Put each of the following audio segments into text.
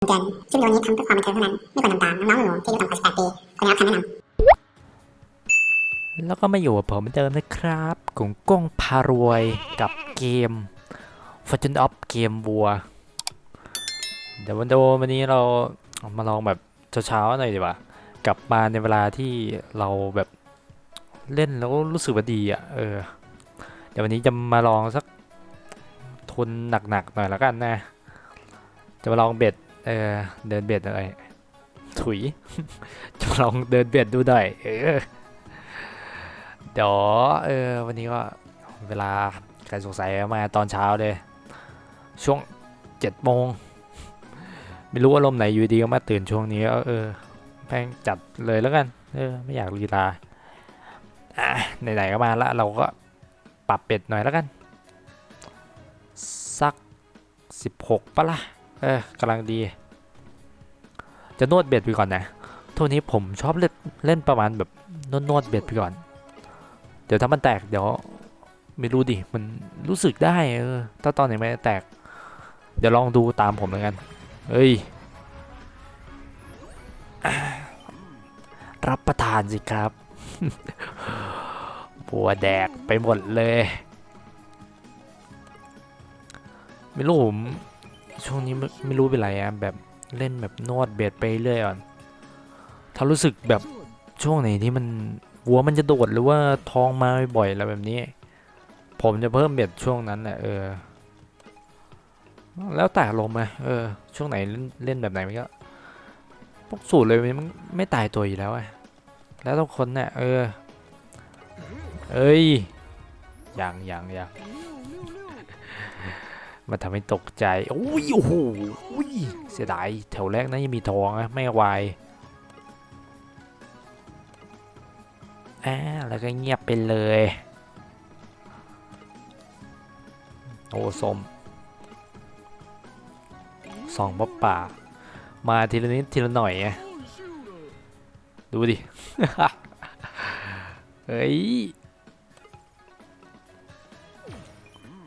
เตือนคลิปวิดีโอนี้ทำเพื่อความบันเทิงเท่านั้น ไม่ควรทำตาม น้องๆหนูๆที่อายุต่ำกว่า18ปีควรได้รับคำแนะนำแล้วก็มาอยู่กับผมเหมือนเดิมนะครับกุงก้งพารวยกับเกม Fortune of เกมวัว เดี๋ยววันโดวันนี้เรามาลองแบบเช้าๆหน่อยดีกว่า กลับมาในเวลาที่เราแบบเล่นแล้วรู้สึกว่าดีอะ เออ เดี๋ยววันนี้จะมาลองสักทุนหนักๆหน่อยแล้วกันนะ จะมาลองเบ็ด เออเดินเบ็ดอะไรถุยจะลองเดินเบ็ดดูหน่อยเออเดี๋ยวเออวันนี้ก็เวลาใครสงสัยมาตอนเช้าเลย ช่วงเจ็ดโมงไม่รู้อารมณ์ไหนอยู่ดีก็มาตื่นช่วงนี้เออแพงจัดเลยแล้วกัน เออ ไม่อยากลีลาอะไหนๆก็มาละเราก็ปรับเป็ดหน่อยแล้วกัน สัก 16ปะละ่ะเออกำลังดี จะนวดเบ็ดไปก่อนนะทุกนี้ผมชอบเล่นเล่นประมาณแบบนวดนวดเบ็ดไปก่อน เดี๋ยวถ้ามันแตกเดี๋ยวไม่รู้ดิมันรู้สึกได้เออถ้าตอนไหนไม่แตก เดี๋ยวลองดูตามผมแล้วกัน เฮ้ย รับประทานสิครับบัวแดกไปหมดเลย ไม่รู้ผมช่วงนี้ไม่ไม่รู้เป็นไรอะแบบ เล่นแบบนวดเบ็ดไปเรื่อยอ่อน ถ้ารู้สึกแบบช่วงไหนที่มันวัวมันจะโดดหรือว่าท้องมาบ่อยๆอะไรแบบนี้ ผมจะเพิ่มเบ็ดช่วงนั้นแหละเออ แล้วแต่ลมไงเออ ช่วงไหนเล่นเล่นแบบไหนมันก็พวกสูตรเลยมันไม่ตายตัวอยู่แล้วไงแล้วทุกคนเนี่ยเออ เอ้ยอยังอยังอยัง มาทำให้ตกใจโอ้ยโอ้โหอุ้ยเสียดายแถวแรกนะยังมีทองนะไม่วายอ่าแล้วก็เงียบไปเลยโอ้สมสองป๊อปป่า มาทีละนิดทีละหน่อยไงดูดิ เฮ้ย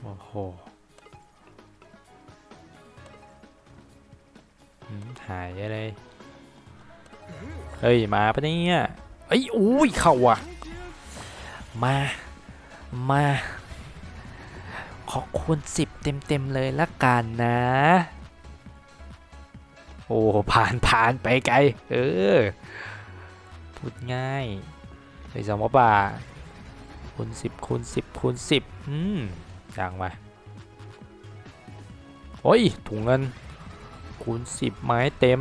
โอ้โห หายเลย เฮ้ย มาปะเนี่ยเอ้ยอุ้ย เข่าอะ มา มา ขอคูณสิบเต็มเต็มๆเลยละกันนะ โอ้ ผ่านผ่านไปไกล เออ พูดง่ายไปสมบ่าคูณสิบคูณสิบคูณสิบอืมย่างมาโอ้ยถุงเงิน คูณสิบไม้เต็ม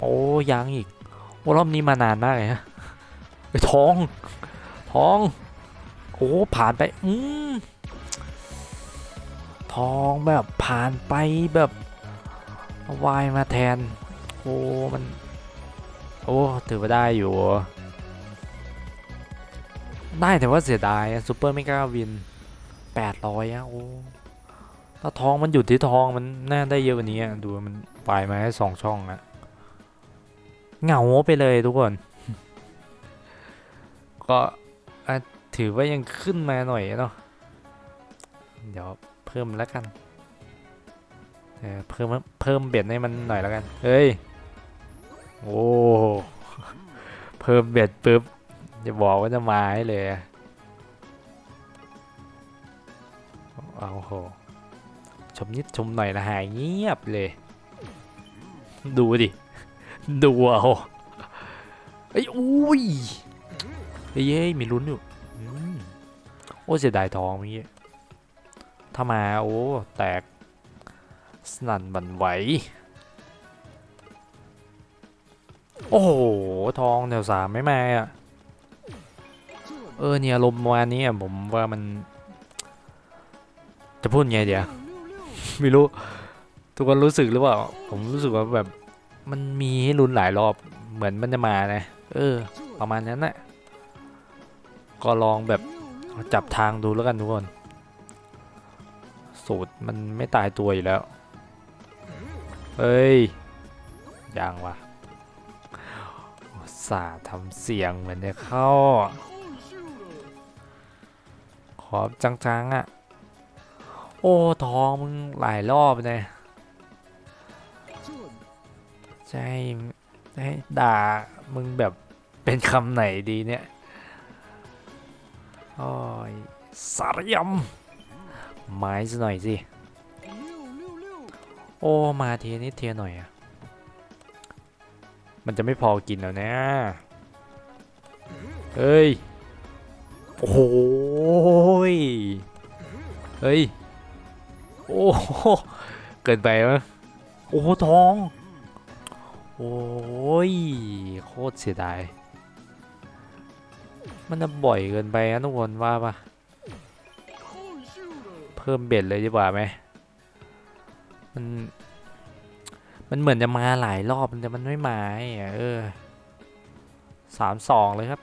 โอ้ยังอีกโอ้รอบนี้มานานมากเลยฮะไปทองทองโอ้ผ่านไป อืมทองแบบผ่านไปแบบวายมาแทน โอ้มัน โอ้ถือว่าได้อยู่ ได้แต่ว่าเสียดายซูเปอร์ไม่กล้าวิน 800อะโอ้ ถ้าทองมันหยุดที่ทองมันน่าได้เยอะกว่านี้อะดูมันปลายมาให้สองช่องอะเหงาไปเลยทุกคน ก็ถือว่ายังขึ้นมาหน่อยเนาะเดี๋ยวเพิ่มแล้วกันเออเพิ่มเพิ่มเบ็ดให้มันหน่อยแล้วกันเฮ้ยโอ้เพิ่มเบ็ดปุ๊บจะบอกว่าจะมาให้เลยเอาโห ชมนิดชมหน่อยละหายเงียบเลย ดูดิ ดูเอาเอ้ยอุ้ยเฮ้ยเฮ้ยมีลุ้นอยู่โอ้เสียดายทองเมื่อกี้ถ้ามา โอ้ แตก สนั่นหวันไหว โอ้โห ทองแถวสามไม่มาอะ เออเนี่ยลมณ์วันนี้ผมว่ามัน จะพูดไงเดี๋ยว ไม่รู้ ทุกคนรู้สึกหรือเปล่า ผมรู้สึกว่าแบบมันมีให้ลุ้นหลายรอบเหมือนมันจะมานะ เออ ประมาณนั้นแหละก็ลองแบบจับทางดูแล้วกันทุกคน สูตรมันไม่ตายตัวอยู่แล้ว เฮ้ยยังวะสาทำเสียงเหมือนจะเข้า ขอบจังๆอะ่ะ โอ้ทองมึงหลายรอบเลยให้จะให้ด่ามึงแบบเป็นคำไหนดีเนี่ยโอ้ยสารยำไม้ซะหน่อยสิ โอ้ มาเทียนิดเทียหน่อยอะมันจะไม่พอกินแล้วนะ เฮ้ย โอ้ย เฮ้ย โอ้โหเกินไปมั้ยโอ้โหทอง โอ้ยโคตรเสียดาย มันจะบ่อยเกินไปนะทุกคนว่าปะเพิ่มเบ็ดเลยดีกว่าไหมมันมันเหมือนจะมาหลายรอบแต่มันไม่มาไอ้อะเออสามสองเลยครับ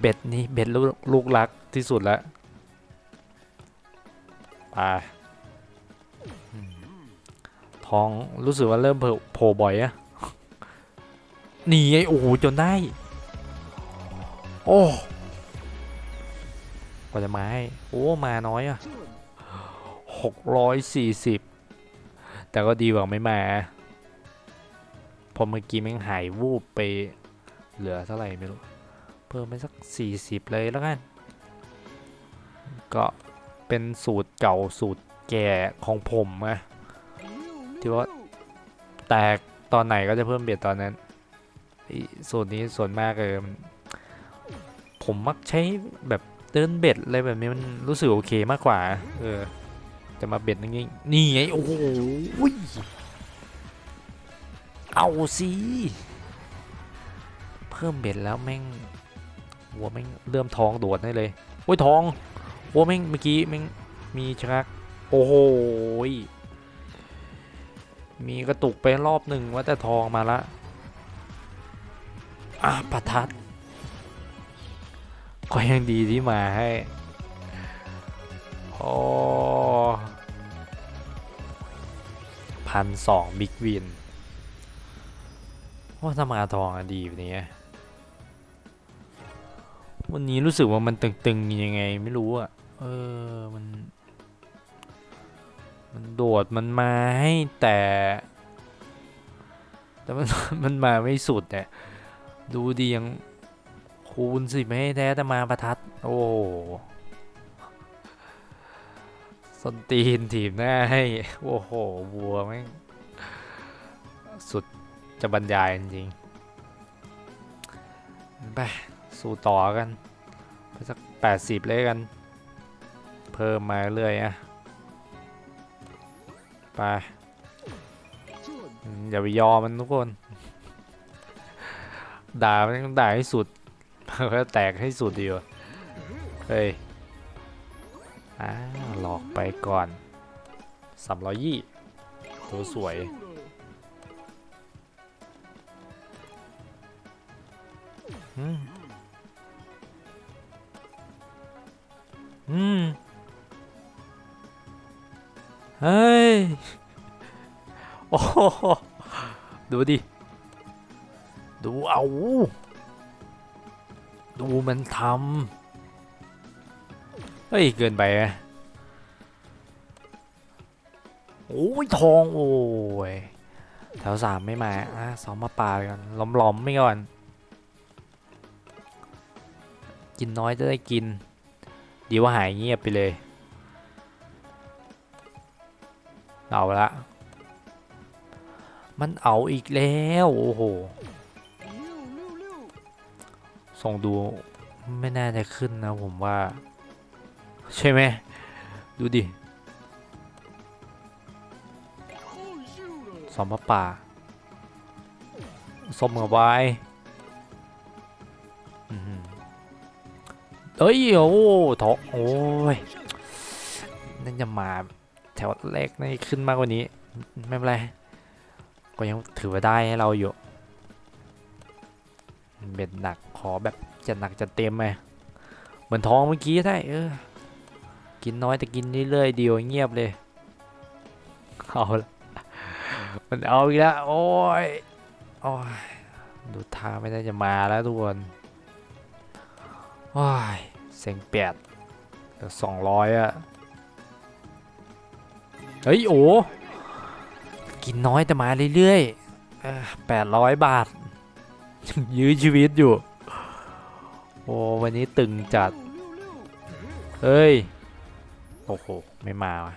เบ็ดนี่เบ็ดลูกลูกรักที่สุดแล้วไปอืม ทองรู้สึกว่าเริ่มโผล่โผล่บ่อยอะหนีไอ้โอ้โหจนได้ โอ้กว่าจะมาให้โอ้มาน้อยอะหกร้อยสี่สิบแต่ก็ดีกว่าไม่มาพอเมื่อกี้แม่งหายวูบไปเหลือเท่าไหร่ไม่รู้ เพิ่มไปสัก 40 เลยแล้วกัน ก็เป็นสูตรเก่าสูตรแก่ของผมอะที่ว่า แตกตอนไหนก็จะเพิ่มเบียดตอนนั้นสูตรนี้ส่วนมากเลยผมมักใช้แบบเดินเบ็ดอะไรแบบนี้มันรู้สึกโอเคมากกว่า เออ จะมาเบ็ดอย่างงี้นี่ไงโอ้โหเอาสิเพิ่มเบ็ดแล้วแม่งวัวแม่งเริ่มท้องโดดได้เลยโอ้ยท้องวัวแม่งเมื่อกี้แม่งมีชักโอ้โห มีกระตุกไปรอบหนึ่งว่าแต่ทองมาละอะประทัด ก็ยังดีที่มาให้โอ้พันสองบิ๊กวินว่าถ้ามาทองอะดีแบบนี้วันนี้รู้สึกว่ามันตึงๆยังไงไม่รู้อะเออมัน โดดมันมาให้แต่ แต่มันมันมาไม่สุดเนี่ยดูดียังคูณสิไม่ให้แท้แต่มาประทัด โอ้โหสนตีนถีบหน้าให้ โอ้โหวัวแม่งสุดจะบรรยายจริงไปสู้ต่อกัน ไปสักแปดสิบเลยกัน เพิ่มมาเรื่อยอะ ไปอย่าไปยอมมันทุกคน ด่ามันต้องด่าให้สุดก็แตกให้สุดดีกว่าเฮ้ยอ้าหลอกไปก่อนสามร้อยยี่ตัวสวยอืมอืม ดูดิ ดูเอา ดูมันทำ เฮ้ย เกินไปอะโอ้ย ทองโอ้ย แถวสามไม่มาอะสองมาป่าไปก่อนล้อมๆไม่ก่อน กินน้อยจะได้กิน ดีว่าหายเงียบไปเลย เอาละ มันเอาอีกแล้ว โอ้โห ส่งดูไม่น่าจะขึ้นนะผมว่า ใช่ไหม ดูดิสอมพระป่าสมกับไว้อื้อหือเอ้ย โอ้ทอโอ้ยนั่นจะมาแถวแรกนี่ขึ้นมากกว่านี้ ไม่เป็นไร ก็ยังถือว่าได้ให้เราอยู่เบ็ดหนักขอแบบจะหนักจะเต็มไหมเหมือนท้องเมื่อกี้ได้เออกินน้อยแต่กินเรื่อยๆเดียวเงียบเลยเอาละมันเอาอีกแล้วโอ้ยโอ้ยดูท่าไม่ได้จะมาแล้วทุกคนว้ายเซ็งแปดสองร้อยอะเฮ้ยโอ้ กินน้อยแต่มาเรื่อยๆแปดร้อยบาท ยื้อชีวิตอยู่ โอ้วันนี้ตึงจัด เฮ้ย โอ้โห ไม่มาว่ะ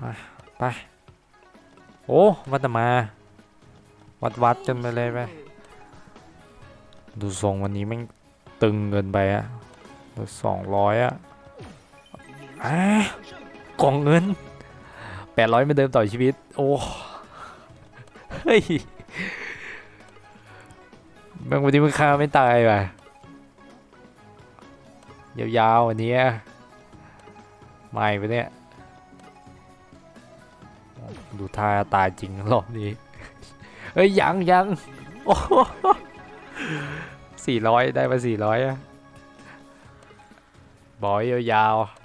อะไป โอ้วัดมา วัดวัดกันไปเลยไป ดูทรงวันนี้แม่งตึงเกินไปอะสองร้อยอะอะกล่องเงิน แปดร้อยเหมือนเดิมต่อชีวิต โอ้เฮ้ยแม่งวันนี้มันฆ่าไม่ตายว่ะยาวๆวันนี้ใหม่ไปเนี่ย ดูท่าตายจริงรอบนี้เฮ้ย ยังยังโอ้สี่ร้อยได้มาสี่ร้อยอะบอยยาวๆ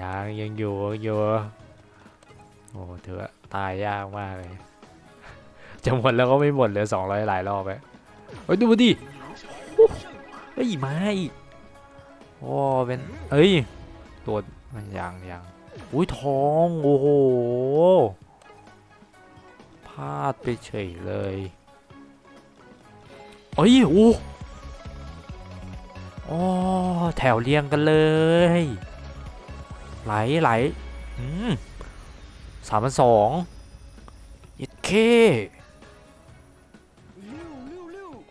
ยังยังอยู่ยังอยู่ โอ้เถอะตายยากมากเลย จะหมดแล้วก็ไม่หมดเหลือสองร้อยหลายรอบไปเฮ้ยดูดิโอ้เฮ้ยมาอีกโอ้เป็นเอ้ยตัวมันยังยังอุ้ยทองโอ้โหพลาดไปเฉยเลยเอ้ยโอ้โอ้แถวเรียงกันเลย ไหลไหลอืมสามพันสองยิดเค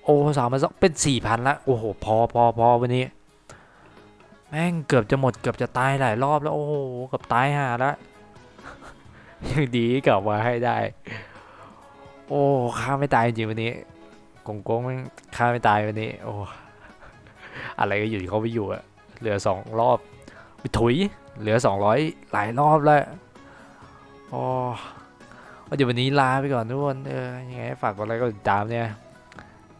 โอ้สามพันสองเป็นสี่พันละโอ้โหพอพอพอวันนี้ แม่งเกือบจะหมดเกือบจะตายหลายรอบแล้วโอ้โหเกือบตายห่าละยังดีกลับมาให้ได้ โอ้ฆ่าไม่ตายจริงวันนี้กงกงแม่งฆ่าไม่ตายวันนี้ โอ้อะไรก็อยู่ที่เขาไปอยู่อะเหลือสองรอบไปถุย เหลือสองร้อยหลายรอบแล้วโอ้เดี๋ยววันนี้ลาไปก่อนทุกคน เออ ยังไงฝากกดไลค์กดติดตามเนี่ย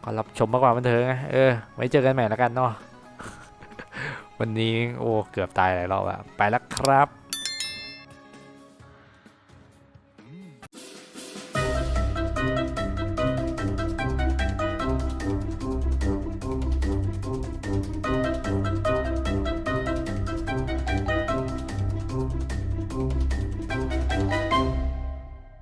ก็รับชมมากกว่าบันเทิงนะเออ ไว้เจอกันใหม่แล้วกันเนาะ วันนี้โอ้ เกือบตายหลายรอบอะไปแล้วครับ